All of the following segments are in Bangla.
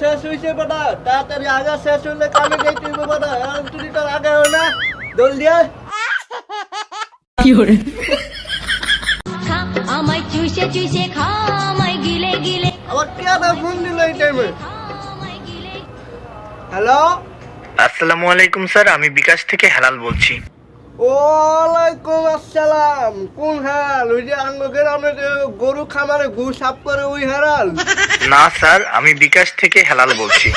শেষ হয়েছে বেটা তাড়াতাড়ি আগা শেষ হলে কামে যাইতে হইবে বেটা তুই তোর আগে হয় না। দোল দিয়া। খা আমায় চুষে চুষে খা আমায় গিলে গিলে। আবার কে না ফোন দিল এই টাইমে হ্যালো আসসালামু আলাইকুম স্যার। আমি বিকাশ থেকে হেলাল বলছি। ওয়ালাইকুম আসসালাম। কোন হাল? ওই যে আঙ্গকের গ্রামে গরু খামারে গু সাপ করে ওই হারাল। না স্যার আমি বিকাশ থেকে হেলাল বলছি।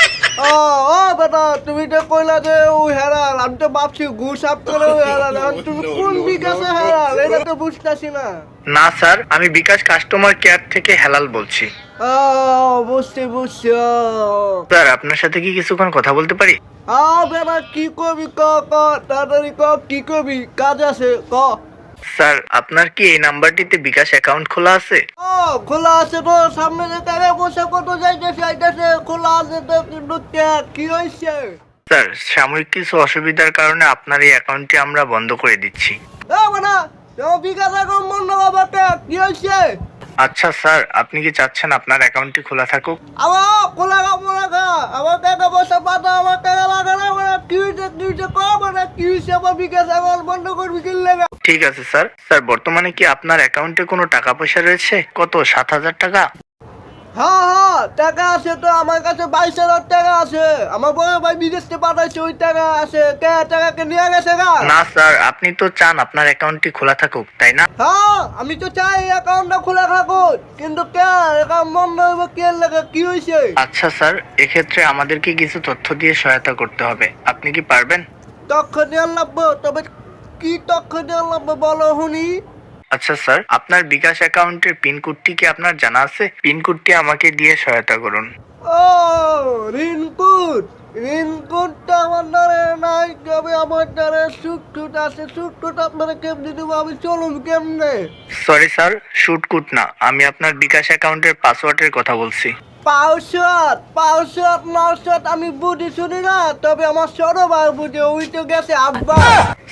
ও ও বেটা তুমি তো কইলা যে ওই হারাল আমি তো ভাবছি করে ওই হারাল। এখন তুমি কোন বিকাশে হারাল? এটা তো বুঝতেছি না। না স্যার আমি বিকাশ কাস্টমার কেয়ার থেকে হেলাল বলছি। ও বুঝছি বুঝছি স্যার আপনার সাথে কি কিছুক্ষণ কথা বলতে পারি? আ বেটা কি কবি ক ক তাড়াতাড়ি ক কি কবি? কাজ আছে ক। স্যার আপনার কি এই নাম্বারটিতে বিকাশ অ্যাকাউন্ট খোলা আছে? ও খোলা আছে তো সামনে টাকা পয়সা কত যাইতেছে আইতেছে খোলা আছে তো কিন্তু কি হয়েছে স্যার সাময়িক কিছু অসুবিধার কারণে আপনার এই অ্যাকাউন্টটি আমরা বন্ধ করে দিচ্ছি। বিকাশ এখন বন্ধ করবে কে? হয়েছে আচ্ছা স্যার আপনি কি চাচ্ছেন আপনার অ্যাকাউন্টটি খোলা থাকুক? আমার খোলা খোলা খা আমার টাকা পয়সা পাতা আমার টাকা লাগে না কি হয়েছে কি হয়েছে ক মানে কি হয়েছে আমার বিকাশ এখন বন্ধ করবি কি লেগে? ঠিক আছে স্যার। স্যার বর্তমানে কি আপনার অ্যাকাউন্টে কোনো টাকা পয়সা রয়েছে? কত সাত হাজার টাকা? হ্যাঁ হ্যাঁ টাকা আছে তো আমার কাছে বাইশ হাজার টাকা আছে। আমার বড় ভাই বিদেশ পাঠাইছে ওই টাকা আছে। কে টাকাকে নিয়ে গেছে গা? না স্যার আপনি তো চান আপনার অ্যাকাউন্টটি খোলা থাকুক তাই না? হ্যাঁ আমি তো চাই অ্যাকাউন্টটা খোলা থাকুক। কিন্তু কে অ্যাকাউন্ট বন্ধ হবে কে লেগে কি হয়েছে আচ্ছা স্যার এক্ষেত্রে আমাদেরকে কিছু তথ্য দিয়ে সহায়তা করতে হবে। আপনি কি পারবেন? দিয়ে লাগবো তবে কি দিয়ে লাগবো বলো শুনি আচ্ছা স্যার আপনার বিকাশ অ্যাকাউন্টের পিন কোডটি কি আপনার জানা আছে? পিন কোডটি আমাকে দিয়ে সহায়তা করুন। ও রিনকুট রিনকুটটা আমার দ্বারে নাই তবে আমার দ্বারে সুট আছে সুট টুট আপনারা কেমনি দেবো? আমি চলুন কেমনে? সরি স্যার শুট কোড না আমি আপনার বিকাশ অ্যাকাউন্টের পাসওয়ার্ডের কথা বলছি। পাউশট পাউশট নশট আমি বুঝি শুনি না তবে আমার ছোট ভাই বুঝে ওই তো গেছে আব্বা।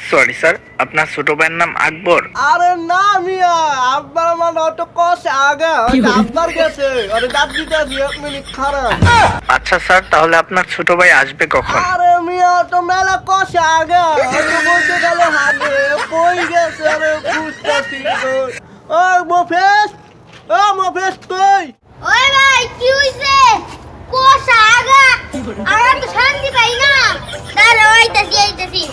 সরি স্যার আপনার ছোট ভাইয়ের নাম আকবর। আরে না মিয়া আব্বার মানে অত কষে আগে হয়তো আব্বার গেছে আরে ডাক দিতে আছি এক মিনিট খারাপ। আচ্ছা স্যার তাহলে আপনার ছোট ভাই আসবে কখন? আরে মিয়া তো মেলা কষে আগে হয়তো বলতে গেলে হাগে কই গেছে আরে বুঝতেছি ও মফেস ও মফেস কই? ওই ভাই কি হইছে? কোষা আগা। আমরা তো শান্তি পাই না। দাঁড়া আইতাছি আইতাছি।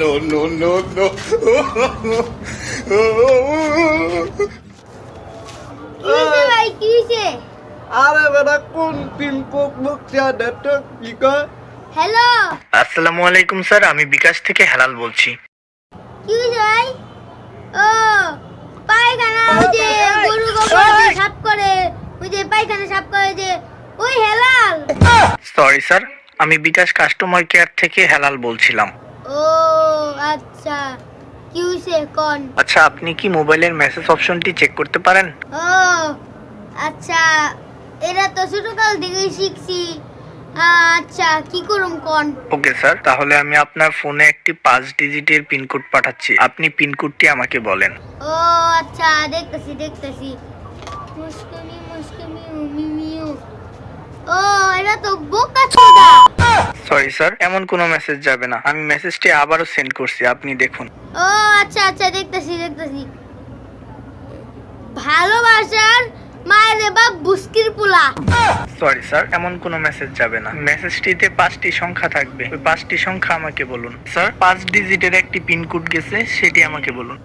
No, no, no, no. ভাই কি হইছে? আরে বেটা কোন তিন কোক মুখ চেয়ার কি কয়? হ্যালো আসসালামু আলাইকুম স্যার। আমি বিকাশ থেকে হেলাল বলছি। কি হইছে ভাই? ও পায়খানা ওই যে গরু গোবর দিয়ে সাফ করে ওই যে যে ওই হেলাল! সরি স্যার আমি বিকাশ কাস্টমার কেয়ার থেকে হেলাল বলছিলাম। ও আচ্ছা। কি হইছে কোন আচ্ছা আপনি কি মোবাইলের মেসেজ অপশনটি চেক করতে পারেন? ও আচ্ছা। এটা তো ছোটকাল থেকেই শিখছি। আচ্ছা কি করুম কোন? ওকে স্যার তাহলে আমি আপনার ফোনে একটি পাঁচ ডিজিটের পিনকোড পাঠাচ্ছি। আপনি পিনকোডটি আমাকে বলেন। ও আচ্ছা। দেখতেছি দেখতেছি। মুস্কুমি মুস্কুমি ও এটা তো বোকা সরি স্যার এমন কোনো মেসেজ যাবে না। আমি মেসেজটি আবারও সেন্ড করছি আপনি দেখুন। ও আচ্ছা আচ্ছা দেখতেছি দেখতেছি। ভালোবাসার মায়ের বাপ বুস্কির পোলা। সরি স্যার এমন কোনো মেসেজ যাবে না। মেসেজটিতে পাঁচটি সংখ্যা থাকবে। ওই পাঁচটি সংখ্যা আমাকে বলুন। স্যার পাঁচ ডিজিটের একটি পিনকোড গেছে সেটি আমাকে বলুন।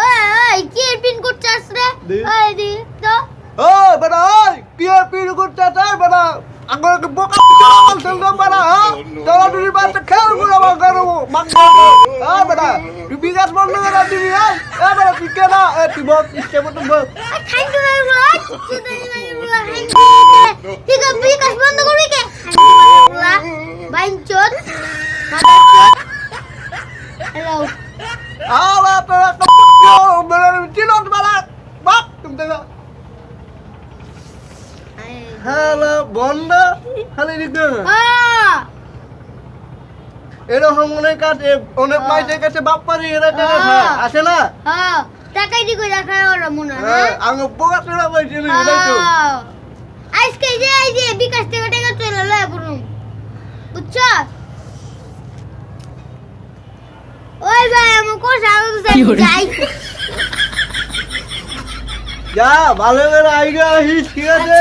ওই ওই কি পিন কোড চাস রে। ওই দি তো ও বেটা ওই কি আর পিড় করতে চাই বেটা? আঙ্গুল কি বোকা চল না বেটা হ্যাঁ? চলো তুমি বাচ্চা খেলগুলো আমার করো মাংস। হ্যাঁ বেটা তুই বিকাশ বন্ধ করে দিবি হ্যাঁ? এ বেটা তুই কেনা এ তুই বল ইচ্ছে মতো বল খাইতে পারব না চুদানি মাইগুলা ঠিক আছে বিকাশ বন্ধ করবি কে? বাইনচোদ মাদারচোদ হ্যালো বন্ধ। খালি দিকে। এরকম অনেক আছে অনেক মাইসের কাছে বাপ পারি এরা টাকা খায়। আসে না? হ্যাঁ। টাকাই দি রাখা ওরা মনে হয় হ্যাঁ আমি বোকা পাইছি না এটাই তো। আজকে যে এই যে বিকাশ থেকে টাকা চলে লয় বুঝছ ওই ভাই আমার কোর্স আগে তো যাই। যা ভালো করে আইগা ঠিক আছে?